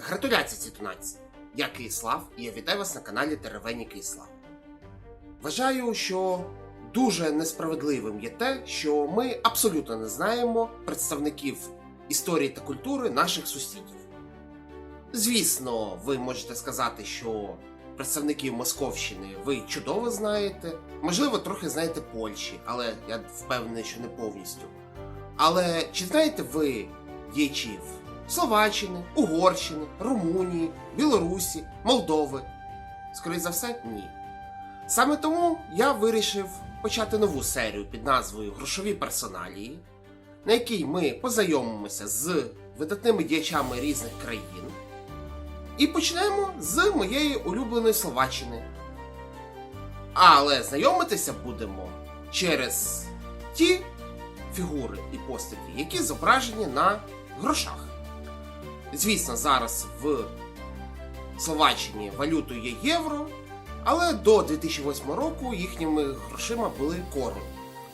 Гратуляції Цітунаці! Я Киїслав і я вітаю вас на каналі Теревені Киїслав. Вважаю, що дуже несправедливим є те, що ми абсолютно не знаємо представників історії та культури наших сусідів. Звісно, ви можете сказати, що представників Московщини ви чудово знаєте, можливо, трохи знаєте Польщі, але я впевнений, що не повністю. Але чи знаєте ви діячів Словаччини, Угорщини, Румунії, Білорусі, Молдови? Скоріше за все, ні. Саме тому я вирішив почати нову серію під назвою Грошові персоналії, на якій ми познайомимося з видатними діячами різних країн. І почнемо з моєї улюбленої Словаччини. Але знайомитися будемо через ті фігури і постаті, які зображені на грошах. Звісно, зараз в Словаччині валютою є євро, але до 2008 року їхніми грошима були корони.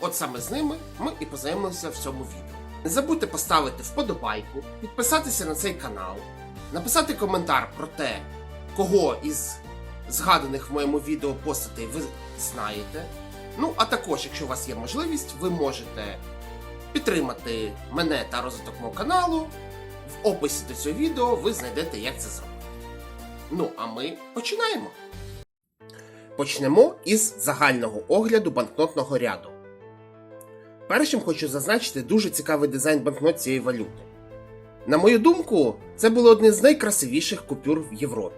От саме з ними ми і познайомилися в цьому відео. Не забудьте поставити вподобайку, підписатися на цей канал, написати коментар про те, кого із згаданих в моєму відео постатей ви знаєте. Ну, а також, якщо у вас є можливість, ви можете підтримати мене та розвиток мого каналу. В описі до цього відео ви знайдете, як це зробити. Ну, а ми починаємо. Почнемо із загального огляду банкнотного ряду. Першим хочу зазначити дуже цікавий дизайн банкнот цієї валюти. На мою думку, це було одне з найкрасивіших купюр в Європі.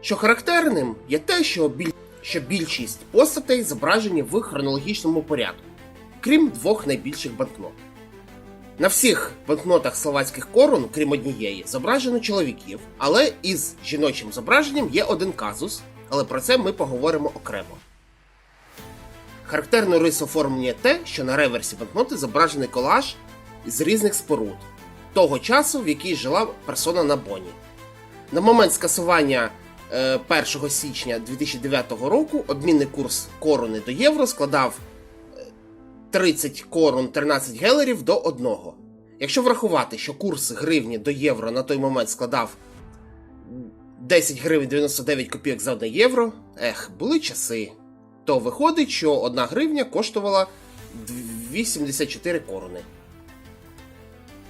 Що характерним є те, що, біль... що більшість постатей зображені в хронологічному порядку, крім двох найбільших банкнот. На всіх банкнотах словацьких корон, крім однієї, зображено чоловіків, але із жіночим зображенням є один казус, але про це ми поговоримо окремо. Характерною рисою оформлення те, що на реверсі банкноти зображений колаж з різних споруд того часу, в який жила персона на Боні. На момент скасування е, 1 січня 2009 року обмінний курс корони до євро складав 30 корон 13 гелерів до 1. Якщо врахувати, що курс гривні до євро на той момент складав 10 гривень 99 копійок за 1 євро, ех, були часи. То виходить, що 1 гривня коштувала 2,74 корони.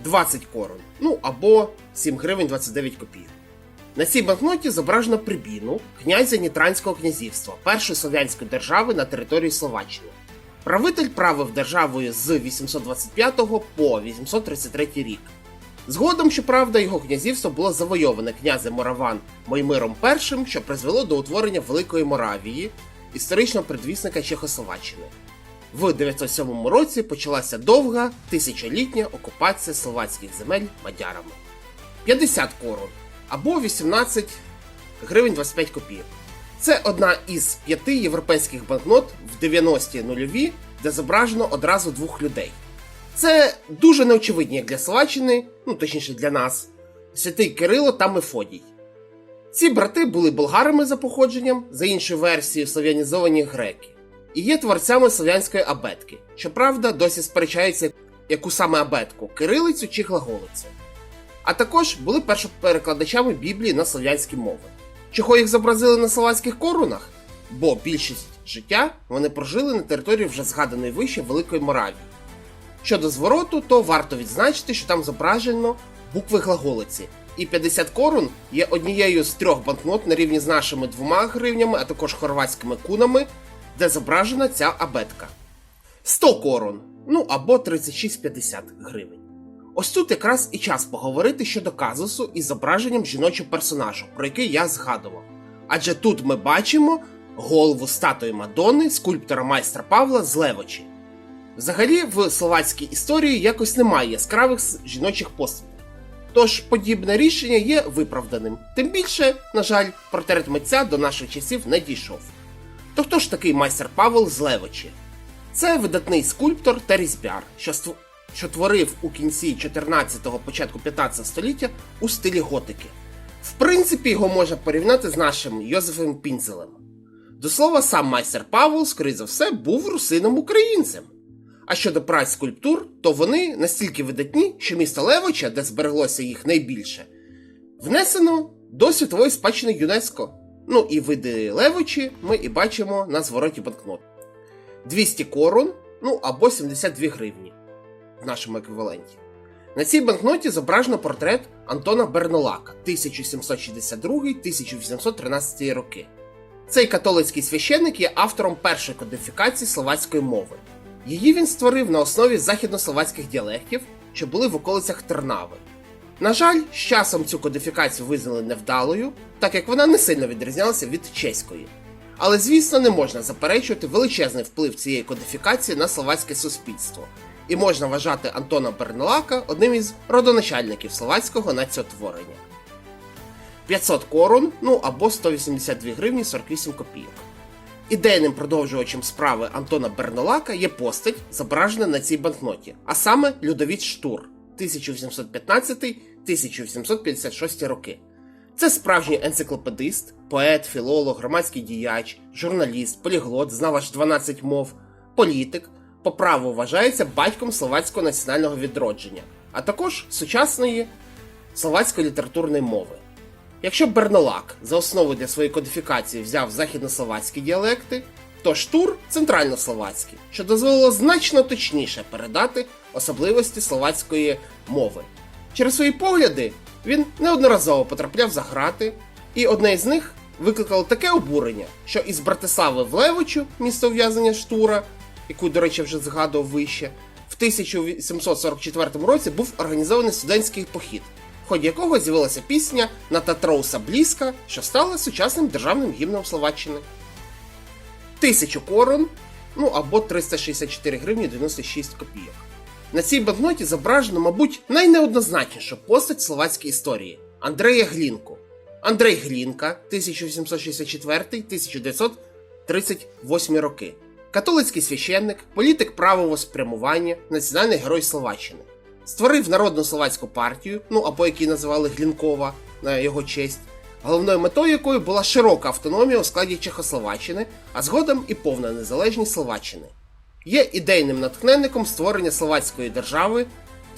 20 корон. Ну або 7 гривень 29 копійок. На цій банкноті зображено прибіну князя Нітранського князівства, першої слов'янської держави на території Словаччини. Правитель правив державою з 825 по 833 рік. Згодом, щоправда, його князівство було завойоване князем Мораван Моймиром І, що призвело до утворення Великої Моравії, історичного предвісника Чехословаччини. В 907 році почалася довга тисячолітня окупація словацьких земель мадярами. 50 корон або 18 гривень 25 копійок. Це одна із п'яти європейських банкнот в 90-ті нульові, де зображено одразу двох людей. Це дуже неочевидні як для Словаччини, ну точніше для нас, святий Кирило та Мефодій. Ці брати були болгарами за походженням, за іншою версією слов'янізовані греки, і є творцями слов'янської абетки. Щоправда, досі сперечаються, яку саме абетку кирилицю чи глаголицю. А також були першоперекладачами Біблії на слов'янські мови. Чого їх зобразили на словацьких коронах? Бо більшість життя вони прожили на території вже згаданої вище Великої Моравії. Щодо звороту, то варто відзначити, що там зображено букви глаголиці, і 50 корун є однією з трьох банкнот на рівні з нашими двома гривнями, а також хорватськими кунами, де зображена ця абетка. 100 корун, ну або 36,50 гривень. Ось тут якраз і час поговорити щодо казусу із зображенням жіночого персонажу, про який я згадував. Адже тут ми бачимо голову статуї Мадонни скульптора майстра Павла з Левочі. Взагалі, в словацькій історії якось немає яскравих жіночих постатей. Тож подібне рішення є виправданим. Тим більше, на жаль, портрет митця до наших часів не дійшов. То хто ж такий майстер Павел з Левочі? Це видатний скульптор та різьбяр, що, створ... що творив у кінці 14-го, початку 15 століття у стилі готики. В принципі, його можна порівняти з нашим Йозефом Пінцелем. До слова, сам майстер Павел, скоріше за все, був русином українцем. А щодо праць скульптур, то вони настільки видатні, що місто Левоча, де збереглося їх найбільше, Внесено до світової спадщини ЮНЕСКО. Ну і види левочі ми і бачимо на звороті банкнот. 200 корон, ну або 72 гривні нашому еквіваленті. На цій банкноті зображено портрет Антона Бернолака 1762-1813 роки. Цей католицький священник є автором першої кодифікації словацької мови. Її він створив на основі західнословацьких діалектів, що були в околицях Тернави. На жаль, з часом цю кодифікацію визнали невдалою, так як вона не сильно відрізнялася від чеської. Але, звісно, не можна заперечувати величезний вплив цієї кодифікації на словацьке суспільство, і можна вважати Антона Бернелака одним із родоначальників словацького націотворення. 500 корон, ну або 182 гривні 48 копійок. Ідейним продовжувачем справи Антона Бернолака є постать, зображена на цій банкноті, а саме Людовіт Штур 1815-1856 роки. Це справжній енциклопедист, поет, філолог, громадський діяч, журналіст, поліглот, знав аж 12 мов, політик, по праву вважається батьком словацького національного відродження, а також сучасної словацької літературної мови. Якщо Бернолак за основу для своєї кодифікації взяв західнословацькі діалекти, то штур центральнословацький, що дозволило значно точніше передати особливості словацької мови. Через свої погляди він неодноразово потрапляв за грати, і одне із них викликало таке обурення, що із Братислави в Левичу, місто ув'язнення штура, яку, до речі, вже згадував вище, в 1844 році був організований студентський похід, в ході якого з'явилася пісня на Татроуса Блізка, що стала сучасним державним гімном Словаччини. Тисячу корон, ну або 364 гривні 96 копійок. На цій банкноті зображено, мабуть, найнеоднозначнішу постать словацької історії Андрея Глінку. Андрей Глінка 1864-1938 роки. Католицький священник, політик правого спрямування, національний герой Словаччини. Створив народну словацьку партію, ну або які називали Глінкова на його честь, головною метою якої була широка автономія у складі Чехословаччини, а згодом і повна незалежність Словаччини. Є ідейним натхненником створення словацької держави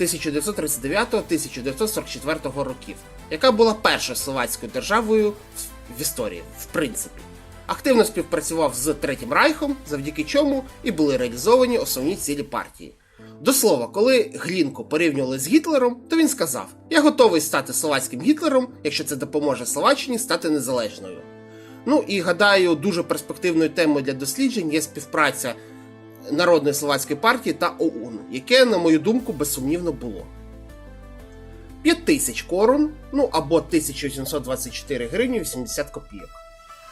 1939-1944 років, яка була першою словацькою державою в історії, в принципі. Активно співпрацював з Третім Райхом, завдяки чому і були реалізовані основні цілі партії. До слова, коли Глінку порівнювали з Гітлером, то він сказав: Я готовий стати словацьким Гітлером, якщо це допоможе Словаччині стати незалежною. Ну і гадаю, дуже перспективною темою для досліджень є співпраця Народної словацької партії та ОУН, яке, на мою думку, безсумнівно було. 5 тисяч корон, ну або 1724 гривні 80 копійок.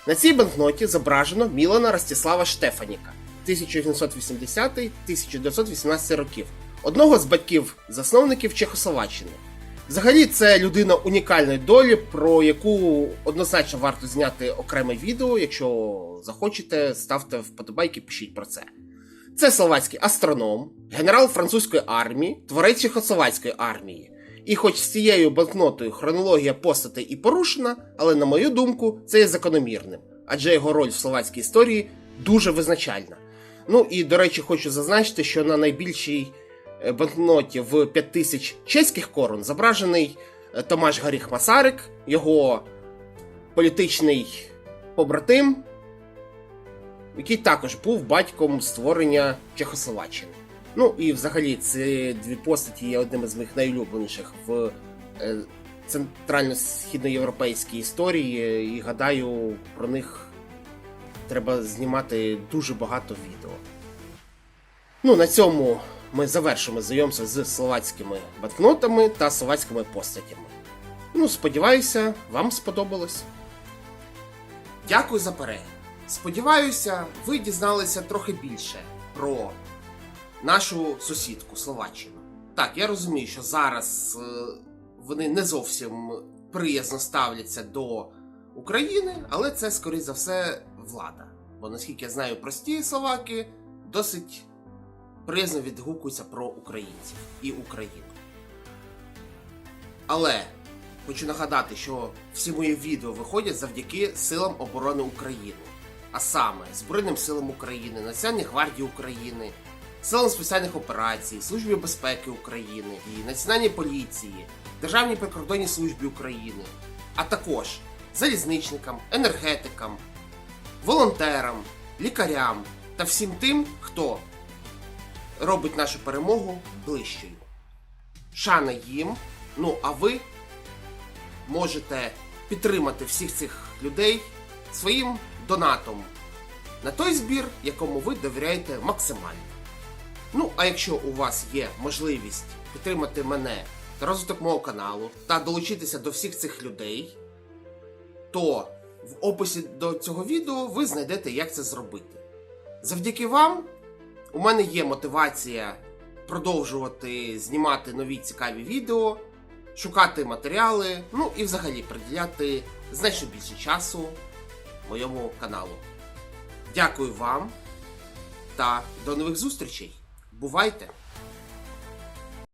На цій банкноті зображено Мілана Ростислава Штефаніка 1880-1918 років, одного з батьків-засновників Чехословаччини. Взагалі, це людина унікальної долі, про яку однозначно варто зняти окреме відео. Якщо захочете, ставте вподобайки, пишіть про це. Це словацький астроном, генерал французької армії, творець Чехословацької армії. І хоч з цією банкнотою хронологія постатей і порушена, але на мою думку, це є закономірним, адже його роль в словацькій історії дуже визначальна. Ну і до речі, хочу зазначити, що на найбільшій е, банкноті в 5000 чеських корон зображений е, Томаш Гаріх Масарик, його політичний побратим, який також був батьком створення Чехословаччини. Ну і взагалі ці дві постаті є одним із моїх найулюбленіших в е, центрально-східноєвропейській історії, і гадаю, про них треба знімати дуже багато відео. Ну, на цьому ми завершимо знайомство з словацькими банкнотами та словацькими постатями. Ну, сподіваюся, вам сподобалось. Дякую за перегляд. Сподіваюся, ви дізналися трохи більше про нашу сусідку Словаччину. Так, я розумію, що зараз е, вони не зовсім приязно ставляться до України, але це, скоріш за все, влада. Бо наскільки я знаю, прості словаки досить приязно відгукуються про українців і Україну. Але хочу нагадати, що всі мої відео виходять завдяки силам оборони України, а саме Збройним силам України, Національній гвардії України, Силам спеціальних операцій, Службі безпеки України і Національній поліції, Державній прикордонній службі України, а також залізничникам, енергетикам, волонтерам, лікарям та всім тим, хто робить нашу перемогу ближчою. Шана їм. Ну а ви можете підтримати всіх цих людей своїм донатом на той збір, якому ви довіряєте максимально. Ну, а якщо у вас є можливість підтримати мене та розвиток мого каналу та долучитися до всіх цих людей, то в описі до цього відео ви знайдете, як це зробити. Завдяки вам у мене є мотивація продовжувати знімати нові цікаві відео, шукати матеріали, ну і взагалі приділяти значно більше часу моєму каналу. Дякую вам та до нових зустрічей. Бувайте!